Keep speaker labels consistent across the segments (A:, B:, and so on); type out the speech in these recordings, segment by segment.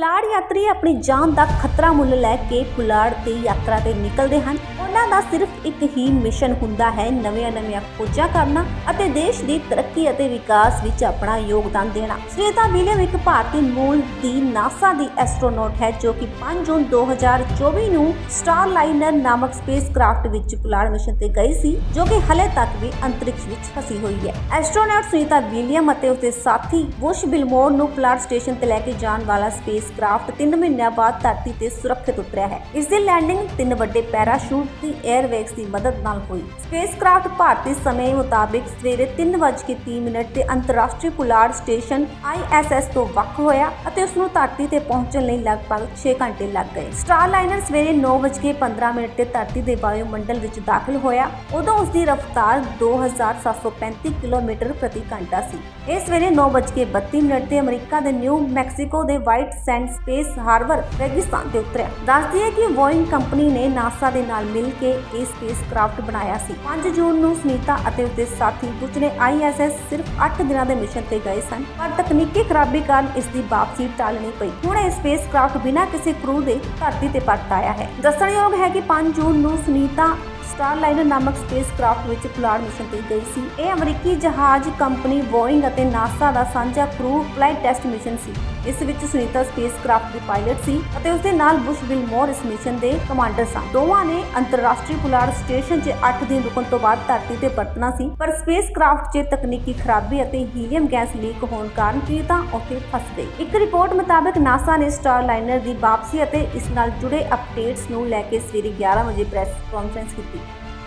A: ਪੁਲਾੜ ਯਾਤਰੀ ਆਪਣੀ ਜਾਨ ਦਾ ਖਤਰਾ ਮੁੱਲ ਲੈ ਕੇ ਪੁਲਾੜ ਤੇ ਯਾਤਰਾ ਤੇ ਨਿਕਲਦੇ ਹਨ। ਉਹਨਾਂ ਦਾ ਸਿਰਫ ਇੱਕ ਹੀ ਮਿਸ਼ਨ ਹੁੰਦਾ ਹੈ ਨਵੀਆਂ-ਨਵੀਆਂ ਖੋਜਾਂ ਕਰਨਾ ਅਤੇ ਦੇਸ਼ ਦੀ ਤਰੱਕੀ ਅਤੇ ਵਿਕਾਸ ਵਿੱਚ ਆਪਣਾ ਯੋਗਦਾਨ ਦੇਣਾ। ਸੁਨੀਤਾ ਵਿਲੀਅਮ ਇੱਕ ਭਾਰਤੀ ਮੂਲ ਦੀ ਨਾਸਾ ਦੀ ਐਸਟਰੋਨੌਟ ਹੈ, ਜੋ ਕਿ 5 ਜੂਨ 2024 ਨੂੰ ਸਟਾਰਲਾਈਨਰ ਨਾਮਕ ਸਪੇਸਕ੍ਰਾਫਟ ਵਿੱਚ ਪੁਲਾੜ ਮਿਸ਼ਨ ਤੇ ਗਈ ਸੀ, ਜੋ ਕਿ ਹਲੇ ਤੱਕ ਵੀ ਅੰਤਰਿਕਸ਼ ਵਿੱਚ ਫਸੀ ਹੋਈ ਹੈ। ਐਸਟਰੋਨੌਟ ਸੁਨੀਤਾ ਵਿਲੀਅਮ ਅਤੇ ਉਸਦੇ ਸਾਥੀ ਬੁਸ਼ ਬਿਲਮੋਰ ਨੂੰ ਪੁਲਾੜ ਸਟੇਸ਼ਨ ਤੇ ਲੈ ਕੇ ਜਾਣ ਵਾਲਾ ਸਪੇਸ ਸਪੇਸਕ੍ਰਾਫਟ 3 ਮਹੀਨਿਆਂ ਬਾਅਦ ਧਰਤੀ ਤੇ ਸੁਰੱਖਿਅਤ ਉਤਰਿਆ ਹੈ। ਇਸ ਦੀ ਲੈਂਡਿੰਗ ਤਿੰਨ ਵੱਡੇ ਪੈਰਾਸ਼ੂਟ ਦੀ 에ਅਰਵੇਗਸ ਦੀ ਮਦਦ ਨਾਲ ਹੋਈ। ਸਪੇਸਕ੍ਰਾਫਟ ਭਾਰਤੀ ਸਮੇਂ ਮੁਤਾਬਿਕ ਸਵੇਰੇ 3:30 ਮਿੰਟ ਤੇ ਅੰਤਰਰਾਸ਼ਟਰੀ ਪੁਲਾੜ ਸਟੇਸ਼ਨ ISS ਤੋਂ ਵੱਖ ਹੋਇਆ ਅਤੇ ਉਸ ਨੂੰ ਧਰਤੀ ਤੇ ਪਹੁੰਚਣ ਲਈ ਲਗਭਗ 6 ਘੰਟੇ ਲੱਗ ਗਏ। ਸਟਾਰਲਾਈਨਰ ਸਵੇਰੇ 9:15 ਮਿੰਟ ਤੇ ਧਰਤੀ ਦੇ ਵਾਯੂਮੰਡਲ ਵਿੱਚ ਦਾਖਲ ਹੋਇਆ। ਉਦੋਂ ਉਸ ਦੀ ਰਫ਼ਤਾਰ 2735 ਕਿਲੋਮੀਟਰ ਪ੍ਰਤੀ ਘੰਟਾ ਸੀ। ਇਹ ਸਵੇਰੇ 9:32 ਮਿੰਟ ਤੇ ਅਮਰੀਕਾ ਦੇ ਨਿਊ ਮੈਕਸੀਕੋ ਦੇ ਵਾਈਟ ਸੈਂਡ ਸਪੇਸ ਹਾਰਬਰ ਰੇਗਿਸਤਾਨ ਤੇ ਉਤਰਿਆ। ਦੱਸਦੀ ਹੈ ਕਿ ਬੋਇੰਗ ਕੰਪਨੀ ਨੇ ਨਾਸਾ ਦੇ ਨਾਲ ਮਿਲ ਕੇ ਇਹ ਸਪੇਸਕ੍ਰਾਫਟ ਬਣਾਇਆ ਸੀ। 5 ਜੂਨ ਨੂੰ ਸੁਨੀਤਾ ਅਤੇ ਉਸਦੇ ਸਾਥੀ, ਕੁਝ ਨੇ ISS ਸਿਰਫ 8 ਦਿਨਾਂ ਦੇ ਮਿਸ਼ਨ ਤੇ ਗਏ ਸਨ, ਪਰ ਤਕਨੀਕੀ ਖਰਾਬੀ ਕਾਰਨ ਇਸ ਦੀ ਵਾਪਸੀ ਟਾਲਣੀ ਪਈ। ਹੁਣ ਇਹ ਸਪੇਸ ਸਪੇਸਕ੍ਰਾਫਟ ਬਿਨਾਂ ਕਿਸੇ ਕਰੂ ਦੇ ਧਰਤੀ ਤੇ ਪਰਤ ਆਇਆ ਹੈ। ਦੱਸਣਯੋਗ ਹੈ ਕਿ 5 ਜੂਨ ਨੂੰ ਸੁਨੀਤਾ ਸਟਾਰਲਾਈਨਰ ਨਾਮਕ ਸਪੇਸਕ੍ਰਾਫਟ ਵਿੱਚ ਪੁਲਾੜ ਮਿਸ਼ਨ ਤੇ ਗਈ ਸੀ। ਇਹ ਅਮਰੀਕੀ ਜਹਾਜ਼ ਕੰਪਨੀ ਬੋਇੰਗ ਅਤੇ ਨਾਸਾ ਦਾ ਸਾਂਝਾ ਕਰੂ ਫਲਾਈਟ ਟੈਸਟ ਮਿਸ਼ਨ ਸੀ। ਇਸ ਵਿੱਚ ਸੁਨੀਤਾ ਸਪੇਸਕ੍ਰਾਫਟ ਦੀ ਪਾਇਲਟ ਸੀ ਅਤੇ ਉਸ ਦੇ ਨਾਲ ਬੁਸ਼ ਬਿਲਮੋਰ ਇਸ ਮਿਸ਼ਨ ਦੇ ਕਮਾਂਡਰ ਸਨ। ਦੋਵਾਂ ਨੇ ਅੰਤਰਰਾਸ਼ਟਰੀ ਪੁਲਾੜ ਸਟੇਸ਼ਨ 'ਚ 8 ਦਿਨ ਰੁਕਣ ਤੋਂ ਬਾਅਦ ਧਰਤੀ ਤੇ ਪਰਤਣਾ ਸੀ, ਪਰ ਸਪੇਸਕ੍ਰਾਫਟ 'ਚ ਤਕਨੀਕੀ ਖਰਾਬੀ ਅਤੇ ਹੀਲੀਅਮ ਗੈਸ ਲੀਕ ਹੋਣ ਕਾਰਨ ਪੀੜਤਾਂ ਉੱਥੇ ਫਸ ਗਈ ਇੱਕ ਰਿਪੋਰਟ ਮੁਤਾਬਕ ਨਾਸਾ ਨੇ ਸਟਾਰਲਾਈਨਰ ਦੀ ਵਾਪਸੀ ਅਤੇ ਇਸ ਨਾਲ ਜੁੜੇ ਅਪਡੇਟਸ ਨੂੰ ਲੈ ਕੇ ਸਵੇਰੇ 11 ਵਜੇ ਪ੍ਰੈਸ ਕਾਨਫਰੰਸ ਕੀਤੀ।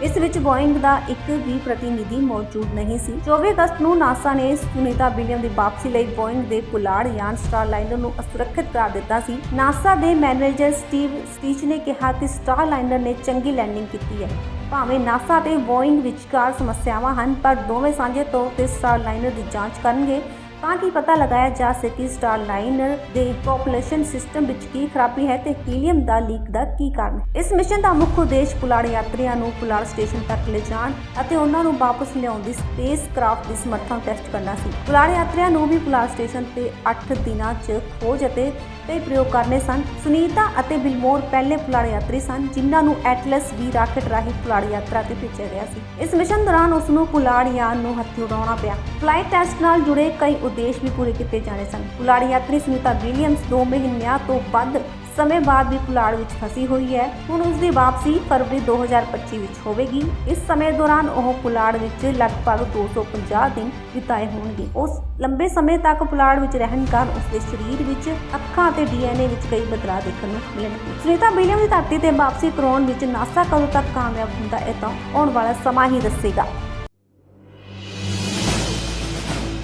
A: ਇਸ ਵਿੱਚ ਬੋਇੰਗ ਦਾ ਇੱਕ ਵੀ ਪ੍ਰਤੀਨਿਧੀ ਮੌਜੂਦ ਨਹੀਂ ਸੀ। 24 ਅਗਸਤ ਨੂੰ ਨਾਸਾ ਨੇ ਸੁਨੀਤਾ ਵਿਲੀਅਮ ਦੀ ਵਾਪਸੀ ਲਈ ਬੋਇੰਗ ਦੇ ਪੁਲਾੜ ਯਾਨ ਸਟਾਰਲਾਈਨਰ ਨੂੰ ਅਸੁਰੱਖਿਅਤ ਕਰਾ ਦਿੱਤਾ ਸੀ। ਨਾਸਾ ਦੇ ਮੈਨੇਜਰ ਸਟੀਵ ਸਟੀਚ ਨੇ ਕਿਹਾ ਕਿ ਸਟਾਰਲਾਈਨਰ ਨੇ ਚੰਗੀ ਲੈਂਡਿੰਗ ਕੀਤੀ ਹੈ। ਭਾਵੇਂ ਨਾਸਾ ਤੇ ਬੋਇੰਗ ਵਿਚਕਾਰ ਸਮੱਸਿਆਵਾਂ ਹਨ, ਪਰ ਦੋਵੇਂ ਸਾਂਝੇ ਤੌਰ ਤੇ ਸਟਾਰਲਾਈਨਰ ਦੀ ਜਾਂਚ ਕਰਨਗੇ। ਤਾਂ ਕਿ ਪਤਾ ਲਗਾਇਆ ਜਾ ਸਕੇ ਸਟਾਰਲਾਈਨਰ ਦੇ ਪੋਪੂਲੇਸ਼ਨ ਸਿਸਟਮ ਵਿੱਚ ਕੀ ਖਰਾਬੀ ਹੈ ਤੇ ਹੀਲੀਅਮ ਦਾ ਲੀਕ ਦਾ ਕੀ ਕਾਰਨ? ਇਸ ਮਿਸ਼ਨ ਦਾ ਮੁੱਖ ਉਦੇਸ਼ ਪੁਲਾੜ ਯਾਤਰੀਆਂ ਨੂੰ ਪੁਲਾੜ ਸਟੇਸ਼ਨ ਤੱਕ ਲਿਜਾਣ ਅਤੇ ਉਹਨਾਂ ਨੂੰ ਵਾਪਸ ਲਿਆਉਣ ਦੀ ਸਪੇਸ ਕ੍ਰਾਫਟ ਦੀ ਸਮਰੱਥਾ ਟੈਸਟ ਕਰਨਾ ਸੀ। ਪੁਲਾੜ ਯਾਤਰੀਆਂ ਨੂੰ ਵੀ ਪੁਲਾੜ ਸਟੇਸ਼ਨ ਤੇ 8 ਦਿਨਾਂ 'ਚ ਖੋਜ ਅਤੇ ਕਈ ਪ੍ਰਯੋਗ ਕਰਨੇ ਸਨ। ਸੁਨੀਤਾ ਅਤੇ ਬਿਲਮੋਰ ਪਹਿਲੇ ਪੁਲਾੜ ਯਾਤਰੀ ਸਨ, ਜਿਨ੍ਹਾਂ ਨੂੰ ਐਟਲਸ ਵੀ ਰਾਕੇਟ ਰਾਹੀਂ ਪੁਲਾੜ ਯਾਤਰਾ ਤੇ ਭੇਜਿਆ ਗਿਆ ਸੀ। ਇਸ ਮਿਸ਼ਨ ਦੌਰਾਨ ਉਸ ਨੂੰ ਪੁਲਾੜ ਯਾਨ ਨੂੰ ਹੱਥੀ ਉਡਾਉਣਾ ਪਿਆ। ਫਲਾਈਟ ਟੈਸਟ ਨਾਲ ਜੁੜੇ ਕਈ ਉਦੇਸ਼ ਵੀ ਪੂਰੇ ਕੀਤੇ ਜਾਣੇ ਸਨ। ਪੁਲਾੜ ਯਾਤਰੀ ਸੁਨੀਤਾ ਵਿਲੀਅਮਸ 2 ਮਹੀਨਿਆਂ ਤੋਂ ਵੱਧ ਸਮੇਂ ਬਾਅਦ ਵੀ ਪੁਲਾੜ ਵਿੱਚ ਫਸੀ ਹੋਈ ਹੈ। ਹੁਣ ਉਸ ਦੀ ਵਾਪਸੀ ਫਰਵਰੀ 2025 ਵਿੱਚ ਹੋਵੇਗੀ। ਇਸ ਸਮੇਂ ਦੌਰਾਨ ਉਹ ਪੁਲਾੜ ਵਿੱਚ ਲਗਭਗ 250 ਦਿਨ ਬਿਤਾਏ ਹੋਣਗੇ। ਉਸ ਲੰਬੇ ਸਮੇਂ ਤੱਕ ਪੁਲਾੜ ਵਿੱਚ ਰਹਿਣ ਕਾਰਨ ਉਸ ਦੇ ਸਰੀਰ ਵਿੱਚ ਅੱਖਾਂ ਅਤੇ ਡੀਐਨਏ ਵਿੱਚ ਕਈ ਬਦਲਾਅ ਦੇਖਣ ਨੂੰ ਮਿਲਣਗੇ। ਸੁਨੀਤਾ ਵਿਲੀਅਮ ਦੀ ਧਰਤੀ ਤੇ ਵਾਪਸੀ ਕਰਾਉਣ ਵਿੱਚ ਨਾਸਾ ਕਦੋਂ ਤੱਕ ਕਾਮਯਾਬ ਹੁੰਦਾ ਹੈ? ਤਾਂ ਆਉਣ ਵਾਲਾ ਸਮਾਂ ਹੀ ਦੱਸੇਗਾ।